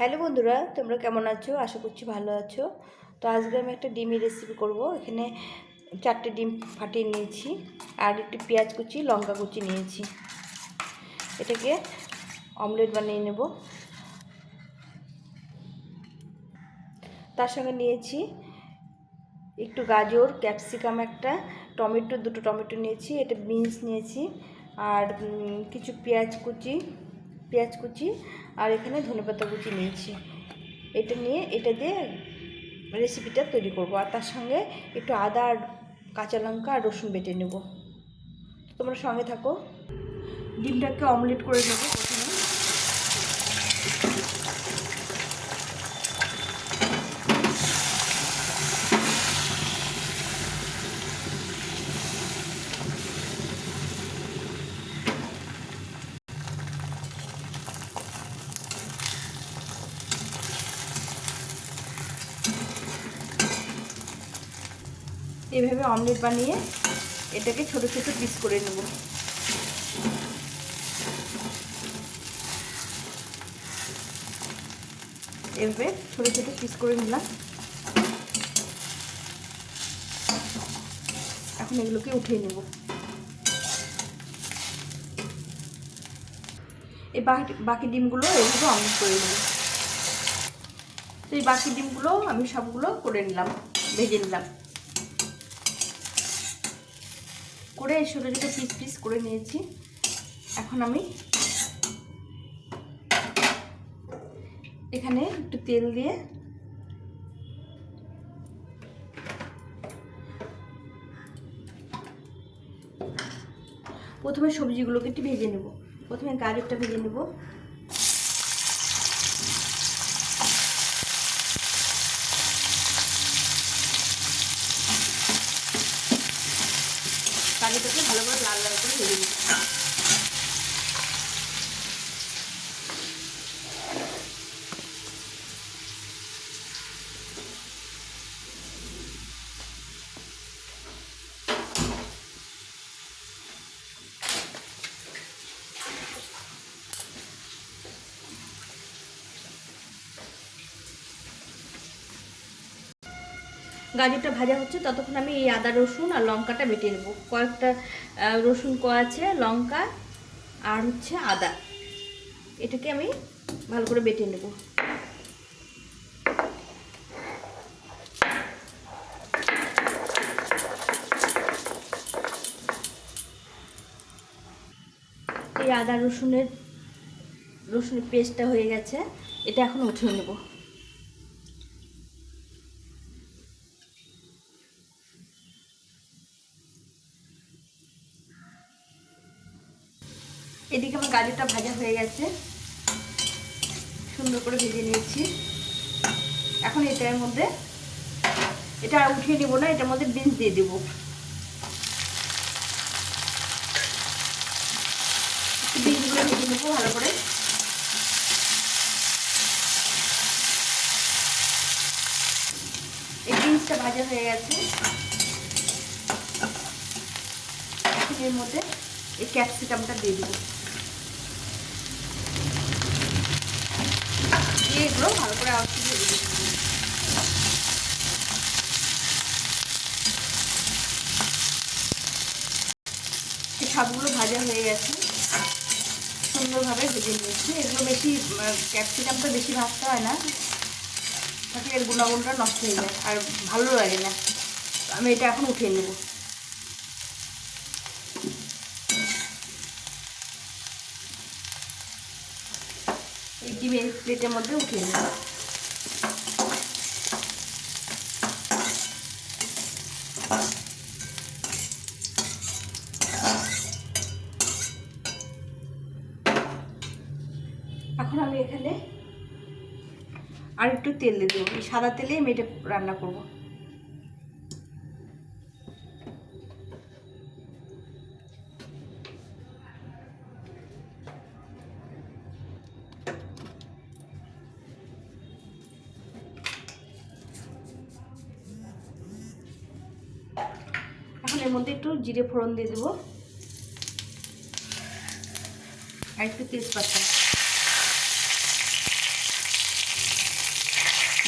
Hello বন্ধুরা, তোমরা কেমন আছো? আশা করছি ভালো আছো। তো আজকে আমি একটা ডিমের রেসিপি করব। এখানে চারটে ডিম ফাটিয়ে নিয়েছি আর একটু পেঁয়াজ কুচি, লঙ্কা কুচি নিয়েছি। এটাকে অমলেট বানিয়ে নেব। তার সঙ্গে নিয়েছি একটু গাজর ক্যাপসিকাম একটা, টমেটো, দুটো টমেটো নিয়েছি, এটা বিনস নিয়েছি, আর কিছু পেঁয়াজ কুচি পেঁয়াজ কুচি আর এখানে ধনেপাতা কুচি নিয়েছি। এটা নিয়ে এটা দিয়ে রেসিপিটা তৈরি করব। আর তার সঙ্গে একটু আদা আর কাঁচা লঙ্কা আর রসুন বেটে নেব। তোমরা সঙ্গে থাকো। ডিমটাকে অমলেট করে নেব প্রথমে এভাবে অমলেট বানিয়ে এটাকে ছোট ছোট পিস করে নেব। এভাবে ছোট ছোট পিস করে নিলাম। এখন এগুলোকে উঠিয়ে নেব। এই বাকি বাকি ডিমগুলো এইভাবে অমলেট করে নেব। তো এই বাকি ডিমগুলো আমি সবগুলো করে নিলাম, ভেজে নিলাম। করে ছোটো ছোটো পিস পিস করে নিয়েছি। এখন আমি এখানে একটু তেল দিয়ে প্রথমে সবজিগুলোকে একটু ভেজে নেব। প্রথমে গাজরটা ভেজে নেব। গাজরটাকে ভালো করে লাল লাল করে ভেজে নেব গাজরটা ভাজা হচ্ছে, ততক্ষণ আমি এই আদা, রসুন আর লঙ্কাটা বেটে নেব। কয়েকটা রসুন কোয়া আছে, লঙ্কা আর হচ্ছে আদা। এটাকে আমি ভালো করে বেটে নেব। এই আদা, রসুনের রসুনের পেস্টটা হয়ে গেছে। এটা এখন উঠিয়ে নেব। গাজরটা ভাজা হয়ে গেছে। সুন্দর করে ভেজে নিয়েছি। এখন এটার মধ্যে, এটা আর উঠিয়ে নেব না, এটার মধ্যে বিনস দিয়ে দেবো। বিনসগুলো ভেজে নেব ভালো করে। এই বিনসটা ভাজা হয়ে গেছে। এর মধ্যে এই ক্যাপসিকামটা দিয়ে দেবো। এগুলো ভালো করে আওয়াজ দিয়ে দেবো সবগুলো ভাজা হয়ে গেছে। সুন্দরভাবে ভেজে নিয়েছি। এগুলো বেশি ক্যাপসিকামটা বেশি ভাজতে হয় না। তাতে এর গুণাগুণটা নষ্ট হয়ে যায়। আর ভালো লাগে না। আমি এটা এখন উঠিয়ে নেব। ডিমের প্লেটের মধ্যে উঠিয়ে নেব। এখন আমি এখানে আর একটু তেল দিয়ে দেবো। সাদা তেলে আমি এটা রান্না করব। এখন এর মধ্যে একটু জিরে ফোড়ন দিয়ে দেবো। আর একটু তেজপাতা।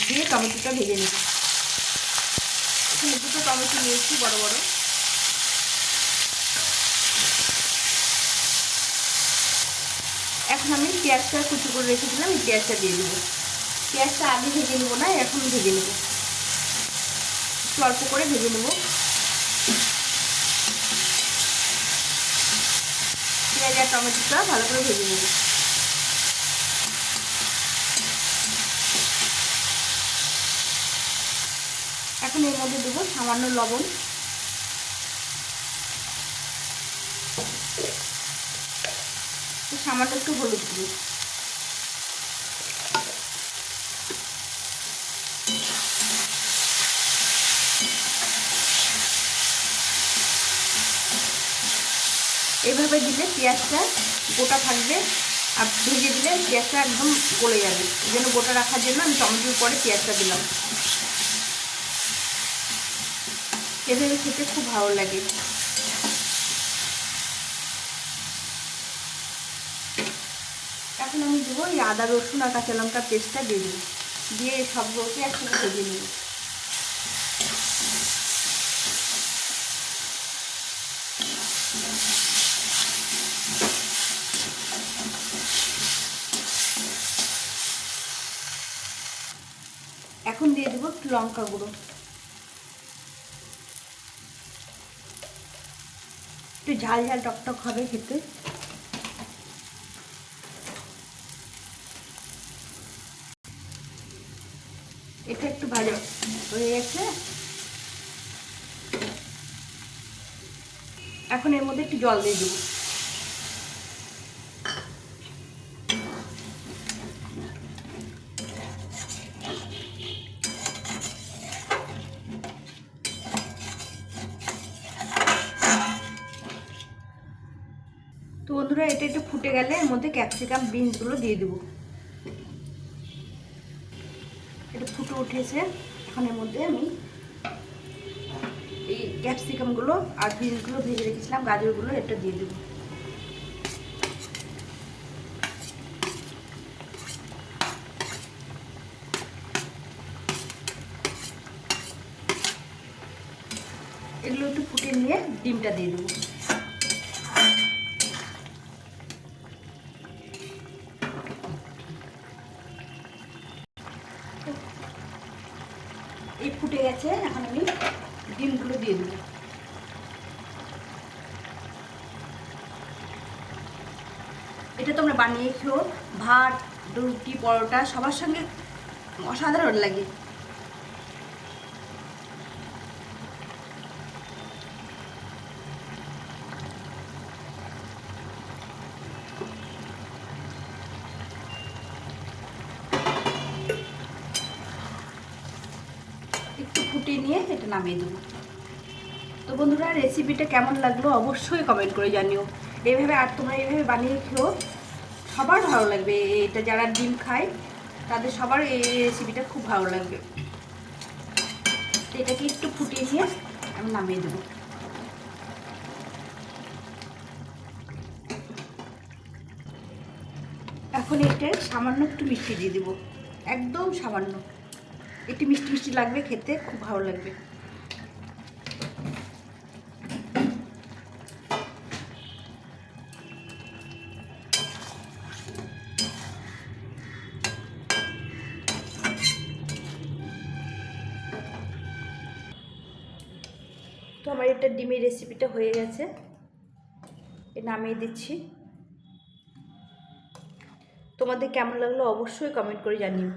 দিয়ে টমেটোটা ভেজে নেব। এখানে দুটো টমেটো নিয়েছি বড় বড়। এখন আমি পেঁয়াজটা কুচি করে রেখেছিলাম পেঁয়াজটা দিয়ে দেবো। পেঁয়াজটা আগে ভেজে নেব না, এখন ভেজে নেব। একটু অল্প করে ভেজে নেব। আর টমেটোটা ভালো করে ভেজে নেব। এখন এর মধ্যে দেবো সামান্য লবণ। সামান্য একটু হলুদ দেবো এভাবে দিলে পেঁয়াজটা গোটা থাকবে আর ভেজে দিলে পেঁয়াজটা একদম গলে যাবে। জন্য গোটা রাখার জন্য আমি টমেটোর পরে পেঁয়াজটা দিলাম। এভাবে খেতে খুব ভালো লাগে। এখন আমি দেবো এই আদা রসুন আর কাঁচা লঙ্কার পেস্টটা দিয়ে দেবো দিয়ে সবগুলোকে একসাথে ভেজে নেব এখন দিয়ে দেবো একটু লঙ্কা গুঁড়ো। একটু ঝাল ঝাল টকটক হবে খেতে। এটা একটু ভালো হয়ে গেছে। এখন এর মধ্যে একটু জল দিয়ে দেবো তো বন্ধুরা এটা একটু ফুটে গেলে এর মধ্যে ক্যাপসিকাম বিনসগুলো দিয়ে দেবো। এটা ফুটে উঠেছে। এখন এর মধ্যে আমি এই ক্যাপসিকামগুলো আর বিনসগুলো ভেজে রেখেছিলাম গাজরগুলো এটা দিয়ে দেবো। এগুলো একটু ফুটে নিয়ে ডিমটা দিয়ে দেবো এই ফুটে গেছে এখন আমি ডিমগুলো দিয়ে এটা তোমরা বানিয়ে খেও। ভাত, রুটি, পরোটা, সবার সঙ্গে অসাধারণ লাগে। একটু ফুটিয়ে নিয়ে এটা নামিয়ে দেবো। তো বন্ধুরা রেসিপিটা কেমন লাগল অবশ্যই কমেন্ট করে জানিও। এইভাবে আর তোমরা এইভাবে বানিয়ে খেও, সবার ভালো লাগবে। এটা যারা ডিম খায়, তাদের সবার এই রেসিপিটা খুব ভালো লাগবে। এটাকে একটু ফুটিয়ে নিয়ে আমি নামিয়ে দেবো। এখন এটা সামান্য একটু মিষ্টি দিয়ে দেবো। একদম সামান্য। একটু মিষ্টি মিষ্টি লাগবে খেতে, খুব ভালো লাগবে। তো আমার এটা ডিমের রেসিপিটা হয়ে গেছে। এ নামিয়ে দিচ্ছি। তোমাদের কেমন লাগল অবশ্যই কমেন্ট করে জানিও।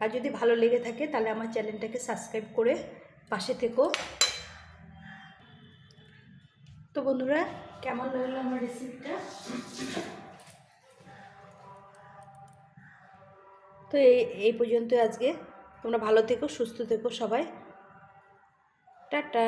আর যদি ভালো লেগে থাকে তাহলে আমার চ্যানেলটাকে সাবস্ক্রাইব করে পাশে থেকো। তো বন্ধুরা, কেমন লাগল আমার রেসিপিটা তো এই পর্যন্ত আজকে। তোমরা ভালো থেকো, সুস্থ থেকো সবাই। টাটা।